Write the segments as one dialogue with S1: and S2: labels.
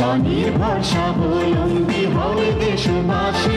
S1: স্বনির্ভর স্বাবলম্বী হবে দেশবাসী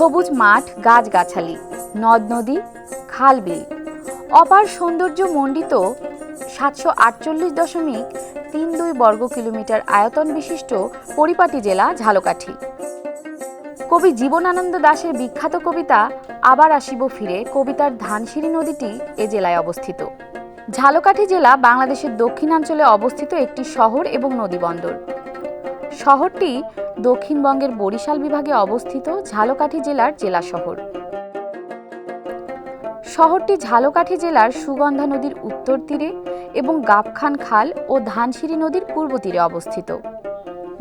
S2: সবুজ মাঠ, গাছগাছালি, নদ নদী, খাল বিল। অপার সৌন্দর্য মণ্ডিত সাতশো আটচল্লিশ দশমিক তিন দুই বর্গ কিলোমিটার আয়তন বিশিষ্ট পরিপাটি জেলা ঝালকাঠি। কবি জীবনানন্দ দাশের বিখ্যাত কবিতা, আবার আসিব ফিরে, কবিতার ধানসিঁড়ি নদীটি এ জেলায় অবস্থিত। ঝালকাঠি জেলা বাংলাদেশের দক্ষিণাঞ্চলে অবস্থিত একটি শহর এবং নদীবন্দর। শহরটি দক্ষিণবঙ্গের বরিশাল বিভাগে অবস্থিত ঝালকাঠি জেলার জেলা শহর। শহরটি ঝালকাঠি জেলার সুগন্ধা নদীর উত্তর তীরে এবং গাবখান খাল ও ধানসিঁড়ি নদীর পূর্ব তীরে অবস্থিত।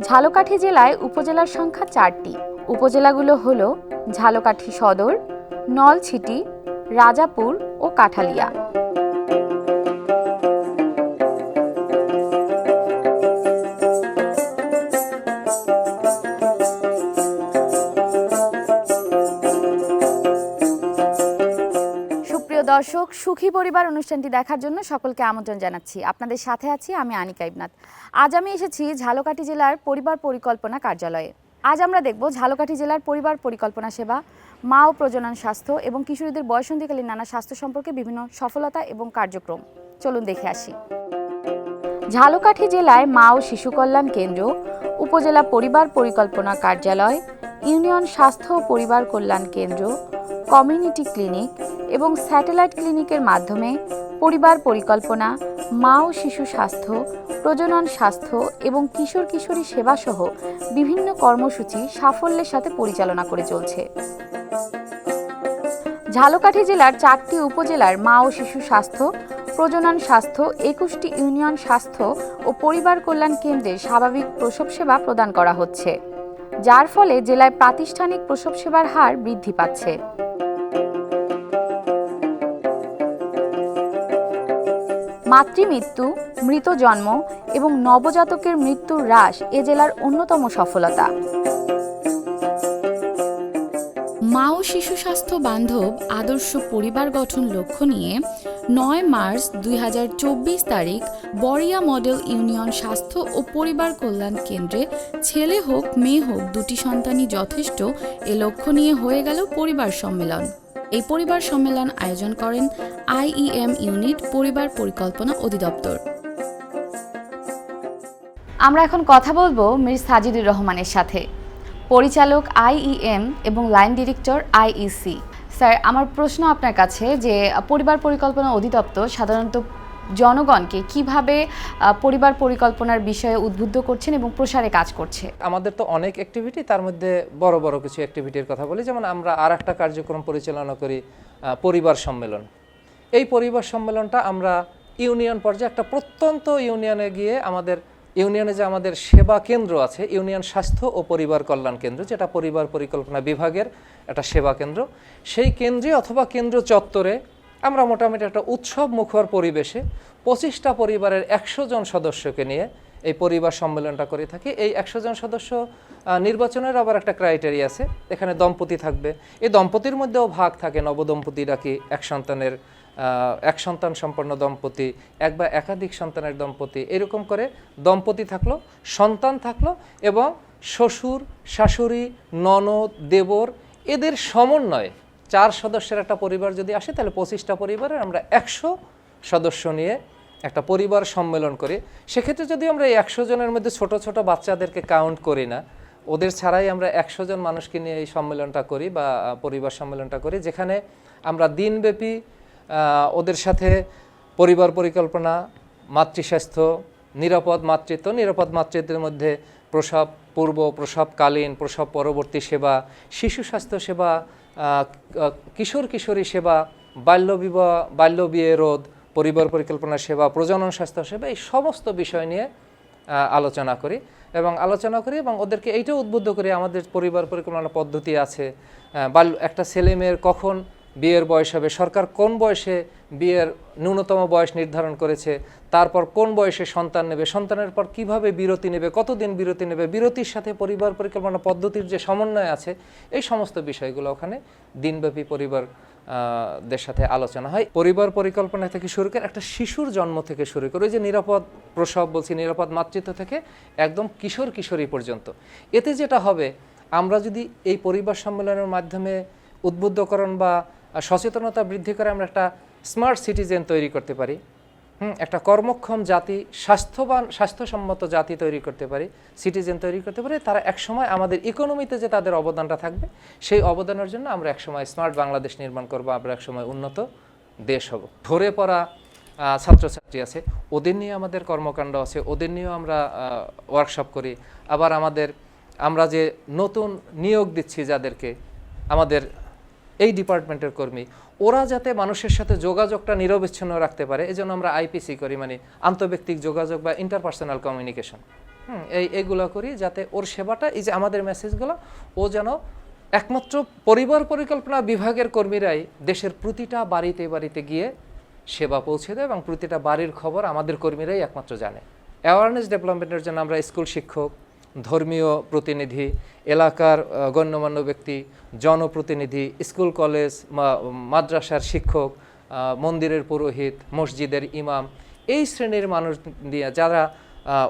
S2: ঝালকাঠি জেলায় উপজেলার সংখ্যা চারটি। উপজেলাগুলো হল ঝালকাঠি সদর, নলছিটি, রাজাপুর ও কাঠালিয়া। দর্শক, সুখী পরিবার অনুষ্ঠানটি দেখার জন্য সকলকে আমন্ত্রণ জানাচ্ছি। আপনাদের সাথে আছি আমি আনিকা ইবনাথ। আজ আমি এসেছি ঝালকাঠি জেলার পরিবার পরিকল্পনা কার্যালয়ে। আজ আমরা দেখব ঝালকাঠি জেলার পরিবার পরিকল্পনা সেবা, মা ও প্রজনন স্বাস্থ্য এবং কিশোরীদের বয়সন্ধিকালীন নানা স্বাস্থ্য সম্পর্কে বিভিন্ন সফলতা এবং কার্যক্রম। চলুন দেখে আসি। ঝালকাঠি জেলায় মা ও শিশু কল্যাণ কেন্দ্র, উপজেলা পরিবার পরিকল্পনা কার্যালয়, ইউনিয়ন স্বাস্থ্য ও পরিবার কল্যাণ কেন্দ্র, কমিউনিটি ক্লিনিক এবং স্যাটেলাইট ক্লিনিকের মাধ্যমে পরিবার পরিকল্পনা, মা ও শিশু স্বাস্থ্য, প্রজনন স্বাস্থ্য এবং কিশোর কিশোরী সেবাসহ বিভিন্ন কর্মসূচি সাফল্যের সাথে পরিচালনা করে চলছে। ঝালকাঠি জেলার চারটি উপজেলার মা ও শিশু স্বাস্থ্য, প্রজনন স্বাস্থ্য, একুশটি ইউনিয়ন স্বাস্থ্য ও পরিবার কল্যাণ কেন্দ্রে স্বাভাবিক প্রসব সেবা প্রদান করা হচ্ছে, যার ফলে জেলায় প্রাতিষ্ঠানিক প্রসব সেবার হার বৃদ্ধি পাচ্ছে। মাতৃমৃত্যু, মৃত জন্ম এবং নবজাতকের মৃত্যুর হ্রাস এ জেলার অন্যতম সফলতা। মা ও শিশু স্বাস্থ্য বান্ধব আদর্শ পরিবার গঠন লক্ষ্য নিয়ে নয় মার্চ দুই হাজার চব্বিশ তারিখ বরিয়া মডেল ইউনিয়ন স্বাস্থ্য ও পরিবার কল্যাণ কেন্দ্রে ছেলে হোক, মেয়ে হোক দুটি সন্তানই যথেষ্ট এ লক্ষ্য নিয়ে হয়ে গেল পরিবার সম্মেলন। এই পরিবার সম্মেলন আয়োজন করেন আইইএম ইউনিট পরিবার পরিকল্পনা অধিদপ্তর। আমরা এখন কথা বলব মির সাজিদুর রহমানের সাথে। পরিচালক আইইএম এবং লাইন ডিরেক্টর আইইসি স্যার, আমার প্রশ্ন আপনার কাছে যে পরিবার পরিকল্পনা অধিদপ্তর সাধারণত জনগণকে কীভাবে পরিবার পরিকল্পনার বিষয়ে উদ্বুদ্ধ করছেন এবং প্রসারে কাজ করছে?
S3: আমাদের তো অনেক অ্যাক্টিভিটি তার মধ্যে বড় বড় কিছু অ্যাক্টিভিটির কথা বলি। যেমন আমরা আর একটা কার্যক্রম পরিচালনা করি পরিবার সম্মেলন। এই পরিবার সম্মেলনটা আমরা ইউনিয়ন পর্যায়ে একটা প্রত্যন্ত ইউনিয়নে গিয়ে আমাদের, ইউনিয়নে যে আমাদের সেবা কেন্দ্র আছে, ইউনিয়ন স্বাস্থ্য ও পরিবার কল্যাণ কেন্দ্র, যেটা পরিবার পরিকল্পনা বিভাগের একটা সেবা কেন্দ্র, সেই কেন্দ্রে অথবা কেন্দ্র চত্বরে আমরা মোটামুটি একটা উৎসব মুখর পরিবেশে পঁচিশটা পরিবারের একশো জন সদস্যকে নিয়ে এই পরিবার সম্মেলনটা করে থাকি। এই একশো জন সদস্য নির্বাচনের আবার একটা ক্রাইটেরিয়া আছে। এখানে দম্পতি থাকবে। এই দম্পতির মধ্যেও ভাগ থাকে নবদম্পতিরা কি এক সন্তানের এক সন্তান সম্পন্ন দম্পতি, এক বা একাধিক সন্তানের দম্পতি, এরকম করে দম্পতি থাকল, সন্তান থাকল এবং শ্বশুর, শাশুড়ি, ননদ, দেবর এদের সমন্বয়ে চার সদস্যের একটা পরিবার যদি আসে, তাহলে পঁচিশটা পরিবারের আমরা একশো সদস্য নিয়ে একটা পরিবার সম্মেলন করি। সেক্ষেত্রে যদি আমরা এই একশো জনের মধ্যে ছোট ছোট বাচ্চাদেরকে কাউন্ট করি না, ওদের ছাড়াই আমরা একশো জন মানুষকে নিয়ে এই সম্মেলনটা করি বা পরিবার সম্মেলনটা করি, যেখানে আমরা দিনব্যাপী ওদের সাথে পরিবার পরিকল্পনা, মাতৃস্বাস্থ্য, নিরাপদ মাতৃত্ব, নিরাপদ মাতৃত্বের মধ্যে প্রসব পূর্ব, প্রসবকালীন, প্রসব পরবর্তী সেবা, শিশু স্বাস্থ্য সেবা কিশোর কিশোরী সেবা বাল্যবিবাহ বাল্য বিয়ে রোধ, পরিবার পরিকল্পনা সেবা, প্রজনন স্বাস্থ্য সেবা, এই সমস্ত বিষয় নিয়ে আলোচনা করি এবং আলোচনা করি এবং ওদেরকে এইটাও উদ্বুদ্ধ করি, আমাদের পরিবার পরিকল্পনা পদ্ধতি আছে বাল্য বাল, একটা ছেলে মেয়ের কখন বিয়ের বয়স হবে। সরকার কোন বয়সে বিয়ের ন্যূনতম বয়স নির্ধারণ করেছে? তারপর কোন বয়সে সন্তান নেবে? সন্তানের পর কীভাবে বিরতি নেবে? কতদিন বিরতি নেবে? বিরতির সাথে পরিবার পরিকল্পনা পদ্ধতির যে সমন্বয় আছে, এই সমস্ত বিষয়গুলো ওখানে দিনব্যাপী পরিবার দের সাথে আলোচনা হয়। পরিবার পরিকল্পনা থেকে শুরু করে একটা শিশুর জন্ম থেকে শুরু করে, ওই যে নিরাপদ প্রসব বলছি, নিরাপদ মাতৃত্ব থেকে একদম কিশোর কিশোরী পর্যন্ত। এতে যেটা হবে, আমরা যদি এই পরিবার সম্মেলনের মাধ্যমে উদ্বুদ্ধকরণ বা সচেতনতা বৃদ্ধি করে আমরা একটা স্মার্ট সিটিজেন তৈরি করতে পারি। হুম, একটা কর্মক্ষম জাতি, স্বাস্থ্যবান, স্বাস্থ্যসম্মত জাতি তৈরি করতে পারি সিটিজেন তৈরি করতে পারি। তারা একসময় আমাদের ইকোনমিতে যে তাদের অবদানটা থাকবে, সেই অবদানের জন্য আমরা একসময় স্মার্ট বাংলাদেশ নির্মাণ করব, আমরা একসময় উন্নত দেশ হব। ধরে পড়া ছাত্রছাত্রী আছে, ওদের নিয়ে আমাদের কর্মকাণ্ড আছে, ওদের নিয়েও আমরা ওয়ার্কশপ করি। আবার আমাদের, আমরা যে নতুন নিয়োগ দিচ্ছি যাদেরকে, আমাদের এই ডিপার্টমেন্টের কর্মী। ওরা যাতে মানুষের সাথে যোগাযোগটা নিরবিচ্ছিন্ন রাখতে পারে এই জন্য আমরা আইপিসি করি মানে আন্তর্ব্যক্তিক যোগাযোগ বা ইন্টারপার্সোনাল কমিউনিকেশন হুম, এই এইগুলো করি যাতে ওর সেবাটা, এই যে আমাদের মেসেজগুলো ও যেন একমাত্র পরিবার পরিকল্পনা বিভাগের কর্মীরাই দেশের প্রতিটা বাড়িতে বাড়িতে গিয়ে সেবা পৌঁছে দেয় এবং প্রতিটা বাড়ির খবর আমাদের কর্মীরাই একমাত্র জানে। অ্যাওয়ারনেস ডেভেলপমেন্টের জন্য আমরা স্কুল শিক্ষক ধর্মীয় প্রতিনিধি, এলাকার গণ্যমান্য ব্যক্তি, জনপ্রতিনিধি, স্কুল, কলেজ মাদ্রাসার শিক্ষক মন্দিরের পুরোহিত, মসজিদের ইমাম, এই শ্রেণির মানুষ দিয়ে যারা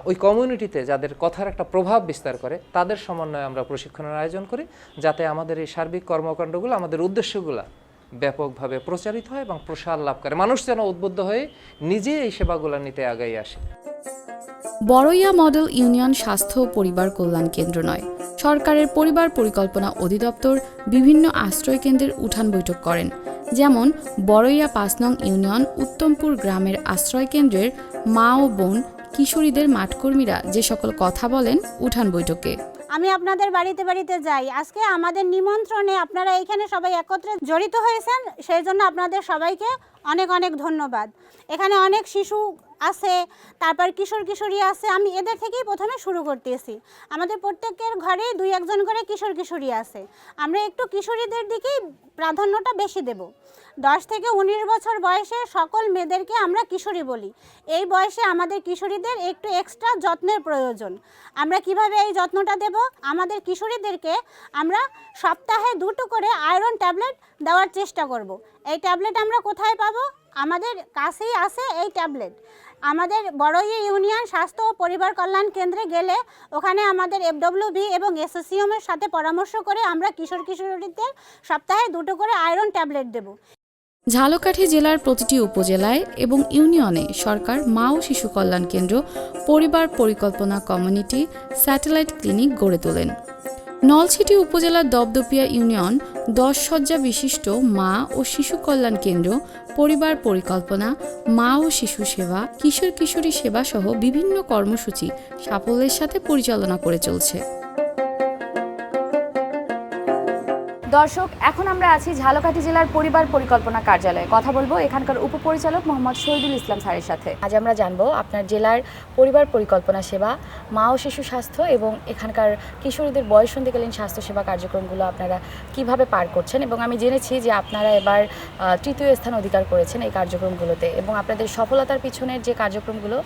S3: ওই কমিউনিটিতে যাদের কথার একটা প্রভাব বিস্তার করে, তাদের সমন্বয়ে আমরা প্রশিক্ষণের আয়োজন করি, যাতে আমাদের এই সার্বিক কর্মকাণ্ডগুলো, আমাদের উদ্দেশ্যগুলো ব্যাপকভাবে প্রচারিত হয় এবং প্রসার লাভ করে। মানুষ যেন উদ্বুদ্ধ হয়ে নিজে এই সেবাগুলো নিতে আগাই আসে।
S2: বড়ইয়া মডেল ইউনিয়ন স্বাস্থ্য ও পরিবার কল্যাণ কেন্দ্র নয়। সরকারের পরিবার পরিকল্পনা অধিদপ্তর বিভিন্ন আশ্রয় কেন্দ্রের উঠান বৈঠক করেন। যেমন, বড়ইয়া পাঁচ নং ইউনিয়ন উত্তমপুর গ্রামের আশ্রয় কেন্দ্রের মা ও বোন, কিশোরীদের মাঠকর্মীরা যে সকল কথা বলেন উঠান বৈঠকে।
S4: আমি আপনাদের বাড়িতে বাড়িতে যাই। আজকে আমাদের নিমন্ত্রণে আপনারা এখানে সবাই একত্রে জড়িত হয়েছেন। সেই জন্য আপনাদের সবাইকে অনেক অনেক ধন্যবাদ। এখানে অনেক শিশু আছে, তারপর কিশোর কিশোরী আছে, আমি এদের থেকেই প্রথমে শুরু করতেছি। আমাদের প্রত্যেকের ঘরেই দুই একজন করে কিশোর কিশোরী আছে। আমরা একটু কিশোরীদের দিকেই প্রাধান্যটা বেশি দেব। দশ থেকে উনিশ বছর বয়সে সকল মেয়েদেরকে আমরা কিশোরী বলি। এই বয়সে আমাদের কিশোরীদের একটু এক্সট্রা যত্নের প্রয়োজন। আমরা কীভাবে এই যত্নটা দেব? আমাদের কিশোরীদেরকে আমরা সপ্তাহে দুটো করে আয়রন ট্যাবলেট দেওয়ার চেষ্টা করব। এই ট্যাবলেট আমরা কোথায় পাবো? আমাদের কাছেই আছে এই ট্যাবলেট আমাদের বড়ই ইউনিয়ন স্বাস্থ্য ও পরিবার কল্যাণ কেন্দ্রে গেলে ওখানে আমাদের এফডব্লিউবি এবং এসএসসিএমের সাথে পরামর্শ করে আমরা কিশোর কিশোরীদের সপ্তাহে দুটো করে আয়রন ট্যাবলেট দেবো।
S2: ঝালকাঠি জেলার প্রতিটি উপজেলায় এবং ইউনিয়নে সরকার মা ও শিশু কল্যাণ কেন্দ্র পরিবার পরিকল্পনা কমিউনিটি স্যাটেলাইট ক্লিনিক গড়ে তোলেন। নলছিটি উপজেলার দপদপিয়া ইউনিয়ন দশ শয্যা বিশিষ্ট মা ও শিশু কল্যাণ কেন্দ্র, পরিবার পরিকল্পনা, মা ও শিশু সেবা, কিশোর কিশোরী সেবা সহ বিভিন্ন কর্মসূচি সাফল্যের সাথে পরিচালনা করে চলছে। দর্শক, এখন আমরা আছি ঝালকাঠি জেলার পরিবার পরিকল্পনা কার্যালয়ে। কথা বলব এখানকার উপপরিচালক মোহাম্মদ শহীদুল ইসলাম স্যারের সাথে। আজ আমরা জানব আপনার জেলার পরিবার পরিকল্পনা সেবা, মা ও শিশু স্বাস্থ্য এবং এখানকার কিশোরীদের বয়সন্ধিকালীন স্বাস্থ্য সেবা কার্যক্রমগুলো আপনারা কীভাবে পার করছেন এবং আমি জেনেছি যে আপনারা এবার তৃতীয় স্থান অধিকার করেছেন এই কার্যক্রমগুলোতে এবং আপনাদের সফলতার পিছনের যে কার্যক্রমগুলো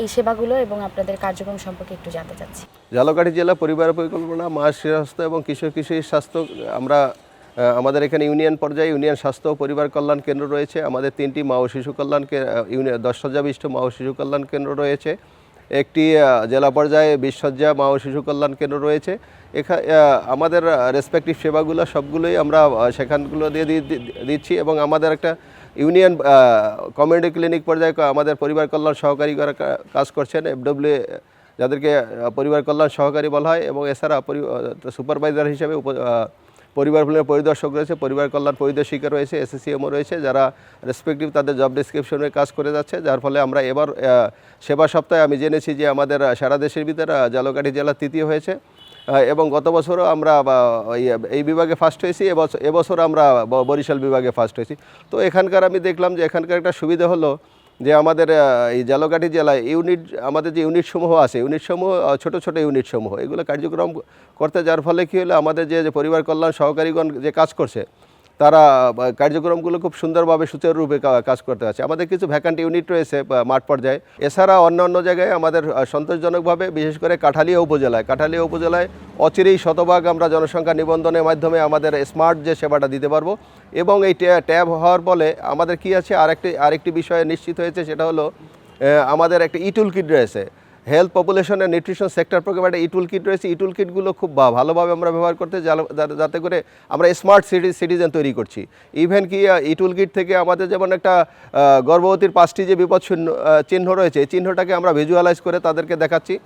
S2: এই সেবাগুলো এবং আপনাদের কার্যক্রম সম্পর্কে একটু জানতে চাচ্ছি।
S5: ঝালকাঠি জেলা পরিবার পরিকল্পনা, মা স্বাস্থ্য এবং কিশোর কিশোরী স্বাস্থ্য আমরা আমাদের এখানে ইউনিয়ন পর্যায়ে ইউনিয়ন স্বাস্থ্য ও পরিবার কল্যাণ কেন্দ্র রয়েছে। আমাদের তিনটি মা ও শিশু কল্যাণ ইউনিয়ন দশ সজ্জাবিষ্ট মা ও শিশু কল্যাণ কেন্দ্র রয়েছে। একটি জেলা পর্যায়ে বিশ সজ্জা মা ও শিশু কল্যাণ কেন্দ্র রয়েছে। এখা আমাদের রেসপেক্টিভ সেবাগুলো সবগুলোই আমরা সেখানগুলো দিয়ে দিচ্ছি এবং আমাদের একটা ইউনিয়ন কমিউনিটি ক্লিনিক পর্যায়ে আমাদের পরিবার কল্যাণ সহকারী করা কাজ করছেন এফডব্লিউ যাদেরকে পরিবার কল্যাণ সহকারী বলা হয় এবং এছাড়া সুপারভাইজার হিসেবে পরিবার কল্যাণ পরিদর্শক রয়েছে পরিবার কল্যাণ পরিদর্শিকা রয়েছে এসএসসিএমও রয়েছে যারা রেসপেক্টিভ তাদের জব ডিসক্রিপশনে কাজ করে যাচ্ছে যার ফলে আমরা এবার সেবা সপ্তাহে আমি জেনেছি যে আমাদের সারা দেশের ভিতরে আহ, ঝালকাঠি জেলা তৃতীয় হয়েছে। এবং গত বছরও আমরা এই বিভাগে ফার্স্ট হয়েছি এবছর এবছর আমরা বরিশাল বিভাগে ফার্স্ট হয়েছি। তো এখানকার আমি দেখলাম যে এখানকার একটা সুবিধা হলো যে আমাদের এই জালকাঠি জেলায় ইউনিট, আমাদের যে ইউনিট সমূহ আছে ইউনিট সমূহ ছোট ছোট ইউনিট সমূহ এগুলো কার্যক্রম করতে যার ফলে কী হলো, আমাদের যে পরিবার কল্যাণ সহকারীগণ যে কাজ করছে, তারা কার্যক্রমগুলো খুব সুন্দরভাবে সুচারুরূপে কাজ করতে আছে। আমাদের কিছু ভ্যাকান্ট ইউনিট রয়েছে মাঠ পর্যায়ে। এছাড়া অন্য অন্য জায়গায় আমাদের সন্তোষজনকভাবে, বিশেষ করে কাঠালিয়া উপজেলায় কাঠালিয়া উপজেলায় অচিরেই শতভাগ আমরা জনসংখ্যা নিবন্ধনের মাধ্যমে আমাদের স্মার্ট যে সেবাটা দিতে পারব। এবং এই ট্যা- ট্যাব হওয়ার ফলে আমাদের কি আছে? আরেকটি আরেকটি বিষয়ে নিশ্চিত হয়েছে, সেটা হলো আমাদের একটা ইটুল কিট রয়েছে। হেলথ পপুলেশনের নিউট্রিশন সেক্টর প্রোগ্রাম একটা ইটুল কিট রয়েছে। ইটুল কিটগুলো খুব ভালোভাবে আমরা ব্যবহার করতে যাতে করে আমরা স্মার্ট সিটি, সিটিজেন তৈরি করছি। ইভেন কি ইটুল কিট থেকে আমাদের যেমন একটা গর্ভবতীর পাঁচটি যে বিপদ চিহ্ন রয়েছে, এই চিহ্নটাকে আমরা ভিজুয়ালাইজ করে তাদেরকে দেখাচ্ছি।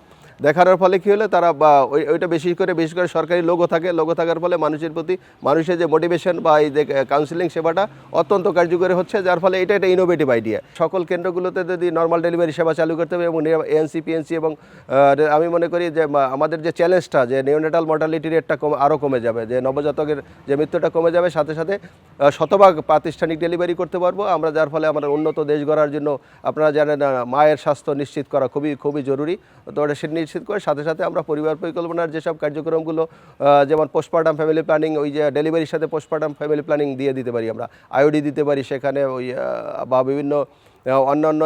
S5: দেখানোর ফলে কী হলো? তারা ওইটা বেশি করে বেশি করে সরকারি লোগো থাকে। লোগো থাকার ফলে মানুষের প্রতি, মানুষের যে মোটিভেশন বা এই যে কাউন্সিলিং সেবাটা অত্যন্ত কার্যকরী হচ্ছে। যার ফলে এটা একটা ইনোভেটিভ আইডিয়া সকল কেন্দ্রগুলোতে যদি নর্মাল ডেলিভারি সেবা চালু করতে হবে এবং এএনসি পিএনসি এবং আমি মনে করি যে আমাদের যে চ্যালেঞ্জটা যে নিওনেটাল মর্টালিটি রেটটা কমে আরও কমে যাবে, যে নবজাতকের যে মৃত্যুটা কমে যাবে, সাথে সাথে শতভাগ প্রাতিষ্ঠানিক ডেলিভারি করতে পারব। আমরা যার ফলে আমরা উন্নত দেশ গড়ার জন্য আপনারা জানেন মায়ের স্বাস্থ্য নিশ্চিত করা খুবই খুবই জরুরি। তো ওটা সে নিশ্চিত করে, সাথে সাথে আমরা পরিবার পরিকল্পনার যেসব কার্যক্রমগুলো যেমন পোস্টপার্টাম ফ্যামিলি প্ল্যানিং ওই যে ডেলিভারির সাথে পোস্টপার্টাম ফ্যামিলি প্ল্যানিং দিয়ে দিতে পারি আমরা। আইওডি দিতে পারি সেখানে, ওই বা বিভিন্ন অন্যান্য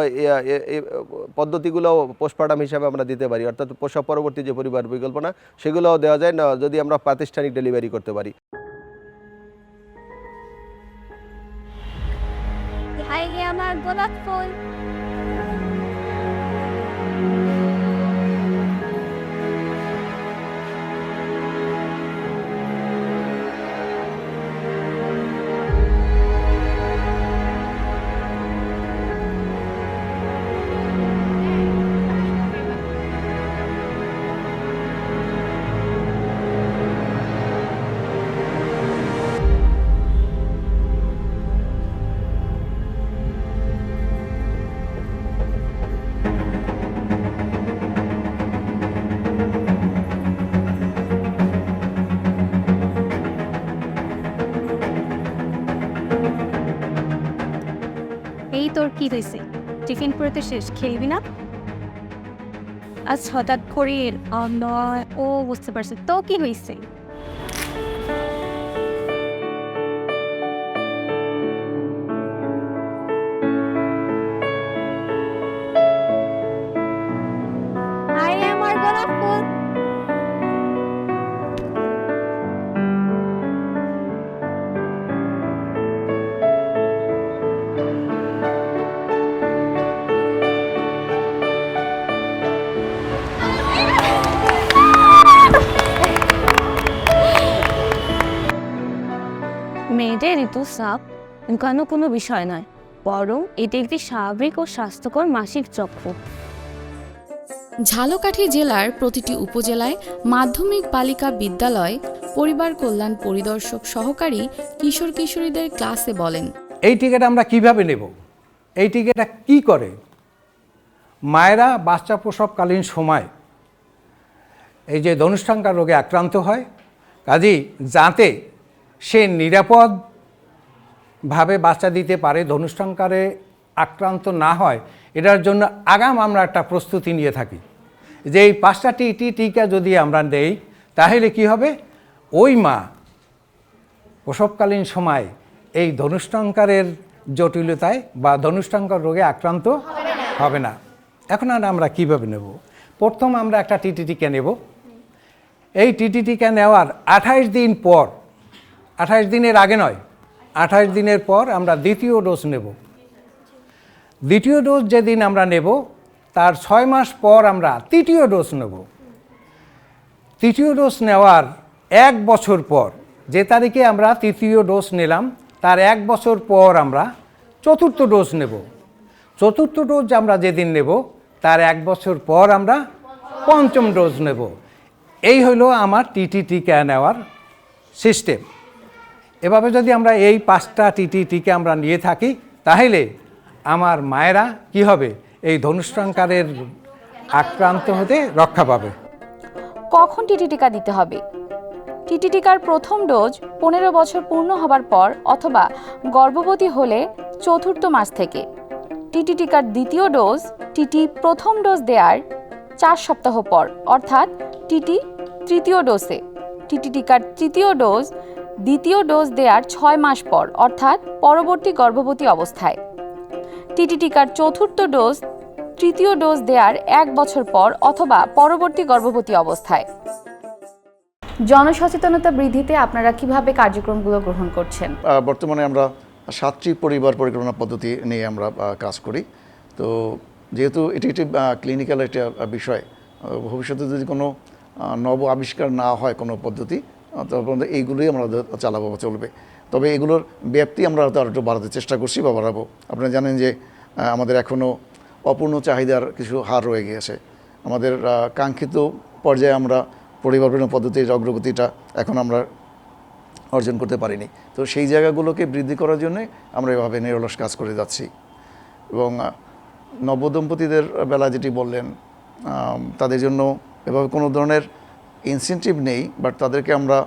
S5: পদ্ধতিগুলো পোস্টপার্টাম হিসাবে আমরা দিতে পারি। অর্থাৎ প্রসব পরবর্তী যে পরিবার পরিকল্পনা, সেগুলোও দেওয়া যায়, না, যদি আমরা প্রাতিষ্ঠানিক ডেলিভারি করতে পারি।
S6: হে আমার গোলাপ কি হয়েছে টিফিন করে তো শেষ, খেলবি না? আজ হঠাৎ করে ও, বুঝতে পারছে। তো কি হয়েছে আমার গোলাপ ফুল। মেয়েদের ঋতুস্রাব কেন কোনো বিষয় নয় বরং এটি একটি স্বাভাবিক ও স্বাস্থ্যকর মাসিক চক্র।
S2: ঝালকাঠি জেলার প্রতিটি উপজেলায় মাধ্যমিক বালিকা বিদ্যালয় পরিবার কল্যাণ পরিদর্শক সহকারী কিশোর কিশোরীদের ক্লাসে বলেন
S7: এই টিকিট আমরা কীভাবে নেব? এই টিকিটটা কি করে? মায়েরা বাচ্চা প্রসবকালীন সময় এই যে ধনুষ্ঠাঙ্কার রোগে আক্রান্ত হয় কাজেই যাতে সে নিরাপদভাবে বাচ্চা দিতে পারে, ধনুষ্ঠাঙ্কারে আক্রান্ত না হয়, এটার জন্য আগাম আমরা একটা প্রস্তুতি নিয়ে থাকি। যে এই পাঁচটা টি টিকা যদি আমরা দেই, তাহলে কি হবে? ওই মা প্রসবকালীন সময় এই ধনুষ্টাঙ্কারের জটিলতায় বা ধনুষ্টাঙ্কার রোগে আক্রান্ত হবে না। এখন আর আমরা কীভাবে নেব? প্রথম আমরা একটা টিটি টিকা নেব। এই টিটি টিকা নেওয়ার আঠাইশ দিন পর, আঠাইশ দিনের আগে নয় আঠাইশ দিনের পর আমরা দ্বিতীয় ডোজ নেব। দ্বিতীয় ডোজ যেদিন আমরা নেব, তার ছয় মাস পর আমরা তৃতীয় ডোজ নেব। তৃতীয় ডোজ নেওয়ার এক বছর পর, যে তারিখে আমরা তৃতীয় ডোজ নিলাম, তার এক বছর পর আমরা চতুর্থ ডোজ নেব। চতুর্থ ডোজ আমরা যেদিন নেব, তার এক বছর পর আমরা পঞ্চম ডোজ নেব। এই হলো আমার টিটি টিকা নেওয়ার সিস্টেম। এভাবে যদি আমরা এই পাঁচটা টিটি টিকা আমরা নিয়ে থাকি, তাহলে আমার মায়েরা কি হবে? এই ধনুষ্টাঙ্কারের আক্রান্ত হতে রক্ষা পাবে।
S2: কখন টিটি টিকা দিতে হবে? টিটি টিকার প্রথম ডোজ পনেরো বছর পূর্ণ হবার পর অথবা গর্ভবতী হলে চতুর্থ মাস থেকে। টিটি টিকার দ্বিতীয় ডোজ টিটি প্রথম ডোজ দেওয়ার চার সপ্তাহ পর, অর্থাৎ টিটি তৃতীয় ডোজে। টিটি টিকার তৃতীয় ডোজ দ্বিতীয় ডোজ দেওয়ার ছয় মাস পর, অর্থাৎ পরবর্তী গর্ভবতী অবস্থায়। টিটি টিকার চতুর্থ ডোজ, তৃতীয় ডোজ দেওয়ার এক বছর পর অথবা পরবর্তী গর্ভবতী অবস্থায়। জনসচেতনতা বৃদ্ধিতে আপনারা কীভাবে কার্যক্রমগুলো গ্রহণ করছেন?
S8: বর্তমানে আমরা সাতটি পরিবার পরিকল্পনা পদ্ধতি নিয়ে আমরা কাজ করি। তো যেহেতু এটি একটি ক্লিনিক্যাল একটা বিষয় ভবিষ্যতে যদি কোনো নব আবিষ্কার না হয় কোনো পদ্ধতি তখন এইগুলোই আমরা চালাবো বা চলবে। তবে এগুলোর ব্যাপ্তি আমরা হয়তো আর একটু বাড়াতে চেষ্টা করছি বা বাড়াবো। আপনারা জানেন যে আমাদের এখনও অপূর্ণ চাহিদার কিছু হার রয়ে গিয়েছে। আমাদের কাঙ্ক্ষিত পর্যায়ে আমরা পরিকল্পনা পদ্ধতির অগ্রগতিটা এখন আমরা অর্জন করতে পারিনি। তো সেই জায়গাগুলোকে বৃদ্ধি করার জন্য আমরা এভাবে নিরলস কাজ করে যাচ্ছি। এবং নবদম্পতিদের বেলা যেটি বললেন তাদের জন্য এভাবে কোনো ধরনের ইনসেন্টিভ নেই বাট তাদেরকে আমরা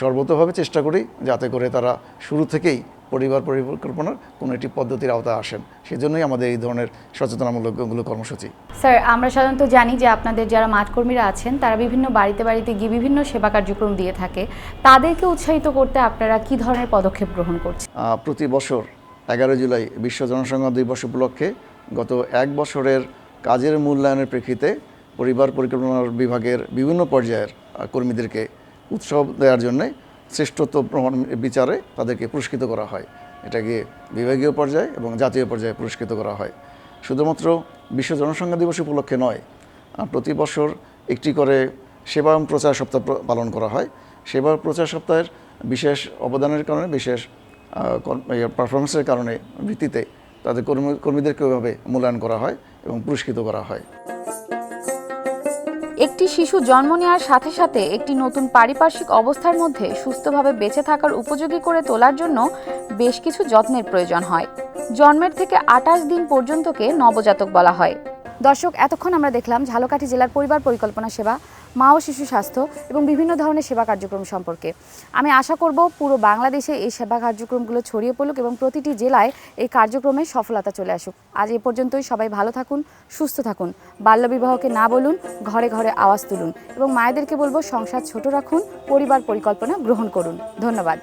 S8: সর্বতভাবে চেষ্টা করি যাতে করে তারা শুরু থেকেই পরিবার পরিকল্পনার কোনো একটি পদ্ধতির আওতায় আসেন। সেজন্যই আমাদের এই ধরনের সচেতনামূলকগুলো কর্মসূচি।
S2: স্যার আমরা সাধারণত জানি যে আপনাদের যারা মাঠকর্মীরা আছেন তারা বিভিন্ন বাড়িতে বাড়িতে গিয়ে বিভিন্ন সেবা কার্যক্রম দিয়ে থাকে। তাদেরকে উৎসাহিত করতে আপনারা কি ধরনের পদক্ষেপ গ্রহণ করছেন?
S8: প্রতি বছর এগারো জুলাই বিশ্ব জনসংখ্যা দিবস উপলক্ষে গত এক বছরের কাজের মূল্যায়নের প্রেক্ষিতে পরিবার পরিকল্পনার বিভাগের বিভিন্ন পর্যায়ের কর্মীদেরকে উৎসব দেওয়ার জন্যে শ্রেষ্ঠত্ব প্রমাণ বিচারে তাদেরকে পুরস্কৃত করা হয়। এটাকে বিভাগীয় পর্যায়ে এবং জাতীয় পর্যায়ে পুরস্কৃত করা হয়। শুধুমাত্র বিশ্ব জনসংখ্যা দিবস উপলক্ষে নয় প্রতি বছর একটি করে সেবা এবং প্রচার সপ্তাহ পালন করা হয়। সেবা প্রচার সপ্তাহের বিশেষ অবদানের কারণে, বিশেষ পারফরমেন্সের কারণে ভিত্তিতে তাদের কর্মী, কর্মীদেরকে ওইভাবে মূল্যায়ন করা হয় এবং পুরস্কৃত করা হয়।
S2: একটি শিশু জন্ম নেওয়ার সাথে সাথে একটি নতুন পারিপার্শ্বিক অবস্থার মধ্যে সুস্থভাবে বেঁচে থাকার উপযোগী করে তোলার জন্য বেশ কিছু যত্নের প্রয়োজন হয়। জন্মের থেকে আটাশ দিন পর্যন্তকে নবজাতক বলা হয়। দর্শক, এতক্ষণ আমরা দেখলাম ঝালকাঠি জেলার পরিবার পরিকল্পনা সেবা, মা ও শিশু স্বাস্থ্য এবং বিভিন্ন ধরনের সেবা কার্যক্রম সম্পর্কে। আমি আশা করব পুরো বাংলাদেশে এই সেবা কার্যক্রমগুলো ছড়িয়ে পড়ুক এবং প্রতিটি জেলায় এই কার্যক্রমে সফলতা চলে আসুক। আজ এ পর্যন্তই, সবাই ভালো থাকুন, সুস্থ থাকুন। বাল্যবিবাহকে না বলুন, ঘরে ঘরে আওয়াজ তুলুন এবং মায়েদেরকে বলব, সংসার ছোট রাখুন, পরিবার পরিকল্পনা গ্রহণ করুন। ধন্যবাদ।